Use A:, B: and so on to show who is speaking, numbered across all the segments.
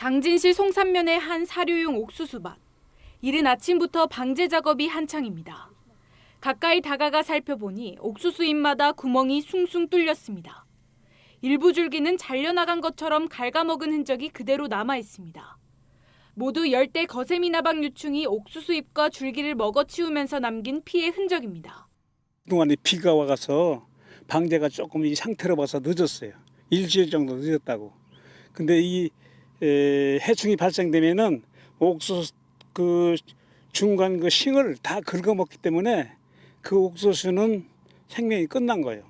A: 당진시 송산면의 한 사료용 옥수수밭. 이른 아침부터 방제 작업이 한창입니다. 가까이 다가가 살펴보니 옥수수 잎마다 구멍이 숭숭 뚫렸습니다. 일부 줄기는 잘려나간 것처럼 갉아먹은 흔적이 그대로 남아 있습니다. 모두 열대 거세미 나방 유충이 옥수수 잎과 줄기를 먹어치우면서 남긴 피해 흔적입니다.
B: 그동안에 비가 와가서 방제가 조금 이 상태로 봐서 늦었어요. 일주일 정도 늦었다고. 근데 이 에, 해충이 발생되면은 옥수수 그 중간 그 싱을 다 긁어먹기 때문에 그 옥수수는 생명이 끝난 거예요.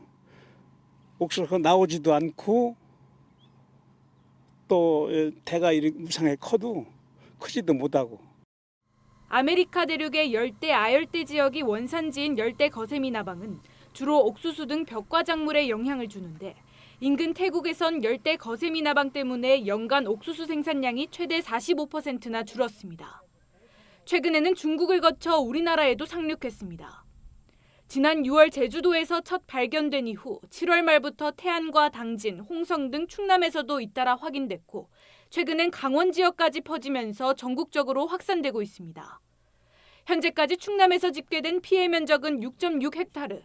B: 옥수수가 나오지도 않고 또 에, 대가 무상하게 커도 크지도 못하고
A: 아메리카 대륙의 열대 아열대 지역이 원산지인 열대 거세미 나방은 주로 옥수수 등 벽과 작물에 영향을 주는데 인근 태국에선 열대 거세미 나방 때문에 연간 옥수수 생산량이 최대 45%나 줄었습니다. 최근에는 중국을 거쳐 우리나라에도 상륙했습니다. 지난 6월 제주도에서 첫 발견된 이후 7월 말부터 태안과 당진, 홍성 등 충남에서도 잇따라 확인됐고 최근엔 강원 지역까지 퍼지면서 전국적으로 확산되고 있습니다. 현재까지 충남에서 집계된 피해 면적은 6.6헥타르.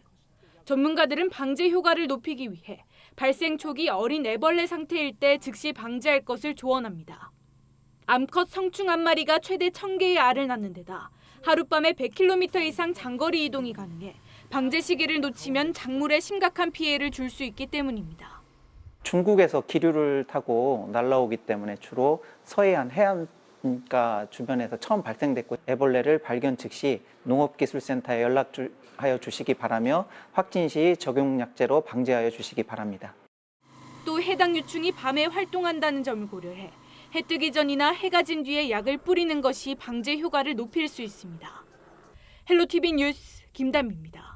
A: 전문가들은 방제 효과를 높이기 위해 발생 초기 어린 애벌레 상태일 때 즉시 방제할 것을 조언합니다. 암컷 성충 한 마리가 최대 1000개의 알을 낳는 데다 하룻밤에 100km 이상 장거리 이동이 가능해 방제 시기를 놓치면 작물에 심각한 피해를 줄 수 있기 때문입니다.
C: 중국에서 기류를 타고 날라오기 때문에 주로 서해안 해안 가 주변에서 처음 발생됐고 애벌레를 발견 즉시 농업기술센터에 연락하여 주시기 바라며 확진 시 적용약제로 방제하여 주시기 바랍니다.
A: 또 해당 유충이 밤에 활동한다는 점을 고려해 해 뜨기 전이나 해가 진 뒤에 약을 뿌리는 것이 방제 효과를 높일 수 있습니다. 헬로티비 뉴스 김담입니다.